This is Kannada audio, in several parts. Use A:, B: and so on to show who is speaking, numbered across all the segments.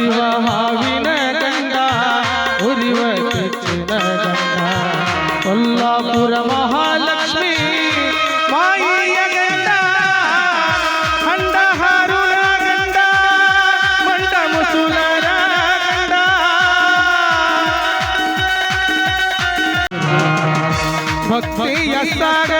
A: ಹರಿವ ಹಾವಿನ ಗಂಡ, ಉರಿವ ಕಿಚ್ಚಿನ ಗಂಡ. ಕೊಲ್ಲಾಪುರ ಮಹಾಲಕ್ಷ್ಮಿ, ಮಾಯಿಯ ಗಂಡ ಹಂಡ ಹಾರುಣ ಗಂಡ, ಮಂಡ ಮುಸುಲರ ಗಂಡ. ಭಕ್ತಿಯ ಸಾಗರ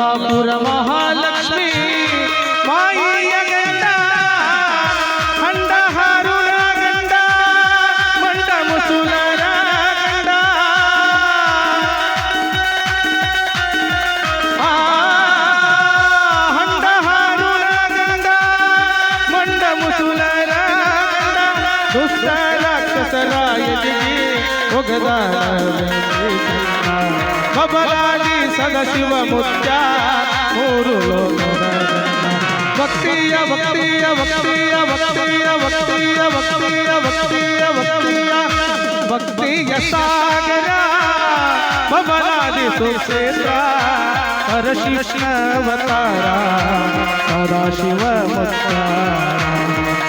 A: దుర్గాపుర మహాలక్ష్మి దుష్ట రాక్షసరాయ ఒగదా కబలాలి ಸದಶಿವ ಮುತ್ಯ ಮೂರು ಭಕ್ತಿಯ ಭಕ್ತಿಯ ಭಕ್ತಿಯ ಭಕ್ತಿಯ ಭಕ್ತಿಯ ಭಕ್ತಿಯ ಭಕ್ತಿಯ ಭಕ್ತಿಯ. ಭಕ್ತಿಯ ಸಾಗರ ಬಬಲಾದಿ ಸುಕ್ಷೇತ್ರ. ಹರಶಿಷ್ಣವತಾರ ಸದಾಶಿವ ಮುತ್ಯ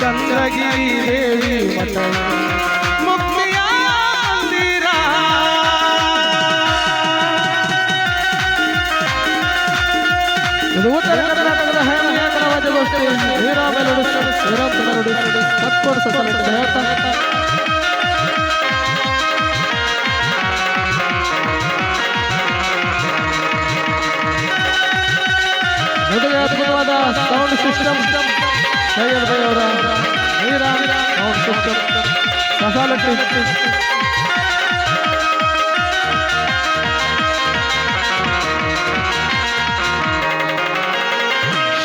A: ಚಂದ್ರಗಿರಿ ದೇವಿ ಮಠ. ಶ್ರೀರಾಮನಡು ಶ್ರೀರಾಮನಡು ಸತ್ಕೋಡ ಸಸಲಕ್ಕೆ ಹೇಳ್ತಾ ಹೃದಯಾತ್ಮಕವಾದ ಸೌಂಡ್ ಸಿಸ್ಟಮ್ ಸೈಯದ್ ಬೈ ಅವರ ಶ್ರೀರಾಮ್ ಸೌಂಡ್ ಸಿಸ್ಟಮ್ ಸಸಾಲಕ್ಕೆ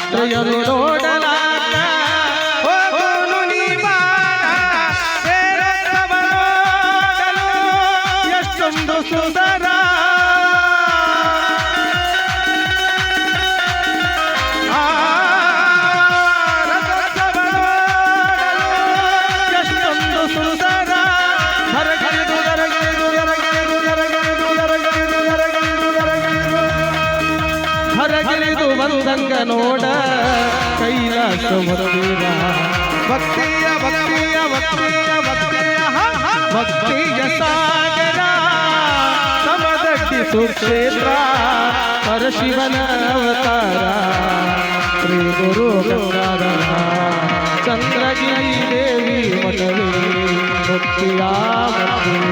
A: ರಾತ್ರಿಯಲು ನೋಡಲ ಹರಗಿರಿದು ಬಂದಂಗ ನೋಡ ಕೈಲಾಸ ಮಂದಿರ ಭಕ್ತಿಯ ಭಕ್ತಿಯ ಭಕ್ತಿಯ ಭಕ್ತಿಯ ಹ, ಹ, ಭಕ್ತಿಯ ಸಾಗರ ಸಮದಟ್ಟಿ ಸುಕ್ಷೇತ್ರ ಪರಶಿವನ ಅವತಾರ ಶ್ರೀ ಗುರು ಗಂಗಾಧರ ಚಂದ್ರಗಿರಿ ದೇವಿ ಮಠವೇ ಭಕ್ತಿಯ ಮಂದಿರ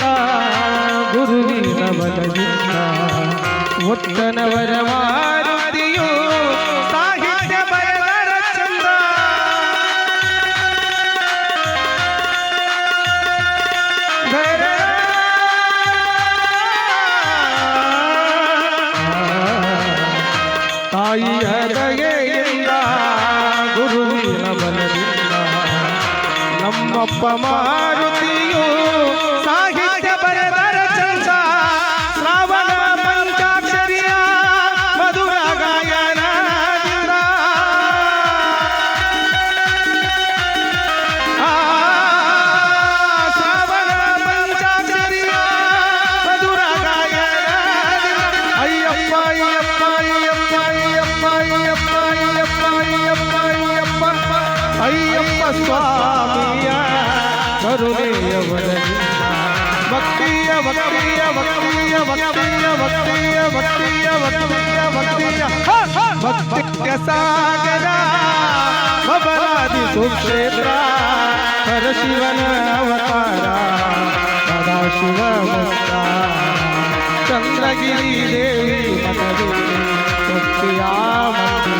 A: ಗುರುವಿನ ಒತ್ತನವರ ಗುರುವಿನ ಬಲ ಬಲದಿಂದ ನಮ್ಮಪ್ಪ ಮಾರುತಿಯು ધરુને ભક્તિય ભક્તિય ભક્તિય ભક્તિય ભક્તિય ભક્તિય ભક્તિય ભક્તિય ભક્તિય સાગરા ભવરાદિ સુક્ષેત્રા હર શિવન અવતારા સદા શિવ મુક્તા ચંદ્રગિરી દેવી મતદે ભક્તિયા મંદિર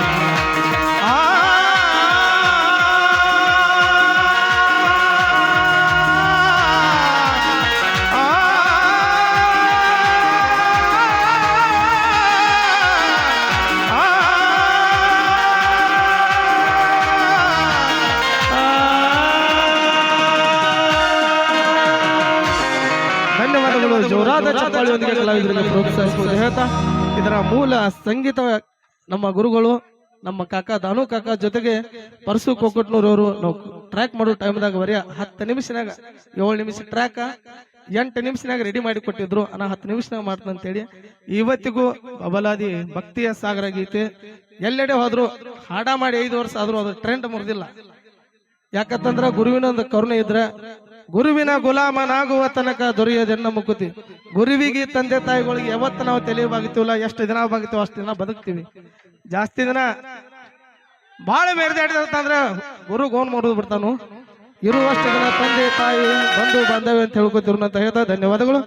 A: ಜೋರಾದ ಚಪ್ಪಾಳಿಯೊಂದಿಗೆ ಕಲಾವಿದರಿಗೆ ಪ್ರೋತ್ಸಾಹಿಸುವುದು ಹೇಳ್ತಾ ಇದರ ಮೂಲ ಸಂಗೀತ ನಮ್ಮ ಗುರುಗಳು ನಮ್ಮ ಕಾಕ ದಾನು ಕಾಕ ಜೊತೆಗೆ ಪರಸು ಕೊಕ್ಕಟ್ನೂರ್ ಅವರು ನಾವು ಟ್ರ್ಯಾಕ್ ಮಾಡೋ ಟೈಮ್ದಾಗ ಬರೀ ಹತ್ತು ನಿಮಿಷನಾಗ ಏಳು ನಿಮಿಷ ಟ್ರ್ಯಾಕ್ ಎಂಟು ನಿಮಿಷನಾಗ ರೆಡಿ ಮಾಡಿ ಕೊಟ್ಟಿದ್ರು. ನಾ ಹತ್ತು ನಿಮಿಷನಾಗ ಮಾಡ್ತಂತೇಳಿ ಇವತ್ತಿಗೂ ಬಬಲಾದಿ ಭಕ್ತಿಯ ಸಾಗರ ಗೀತೆ. ಎಲ್ಲೆಡೆ ಹೋದ್ರು ಹಾಡ ಮಾಡಿ ಐದು ವರ್ಷ ಆದ್ರೂ ಅದು ಟ್ರೆಂಡ್ ಮುರಿದಿಲ್ಲ. ಯಾಕಂತಂದ್ರೆ ಗುರುವಿನ ಒಂದು ಕರುಣೆ ಇದ್ರೆ ಗುರುವಿನ ಗುಲಾಮನಾಗುವ ತನಕ ದೊರೆಯೋದನ್ನ ಮುಕ್ಕುತಿ ಗುರುವಿಗೆ ತಂದೆ ತಾಯಿಗಳಿಗೆ ಯಾವತ್ತು ನಾವು ತಿಳಿಯವಾಗುತ್ತೀವಲ್ಲ ಎಷ್ಟು ದಿನ ಬಾಗುತ್ತೀವೋ ಅಷ್ಟು ದಿನ ಬದುಕ್ತೀವಿ. ಜಾಸ್ತಿ ದಿನ ಬಹಳ ಅಂತಂದ್ರೆ ಗುರು ಗೋನ್ ಮಾಡೋದು ಬಿಡ್ತಾನು. ಇರುವಷ್ಟು ದಿನ ತಂದೆ ತಾಯಿ ಬಂಧು ಬಾಂಧವ್ಯ ಅಂತ ಹೇಳ್ಕೊತಿರು ಅಂತ ಹೇಳ್ತಾ ಧನ್ಯವಾದಗಳು.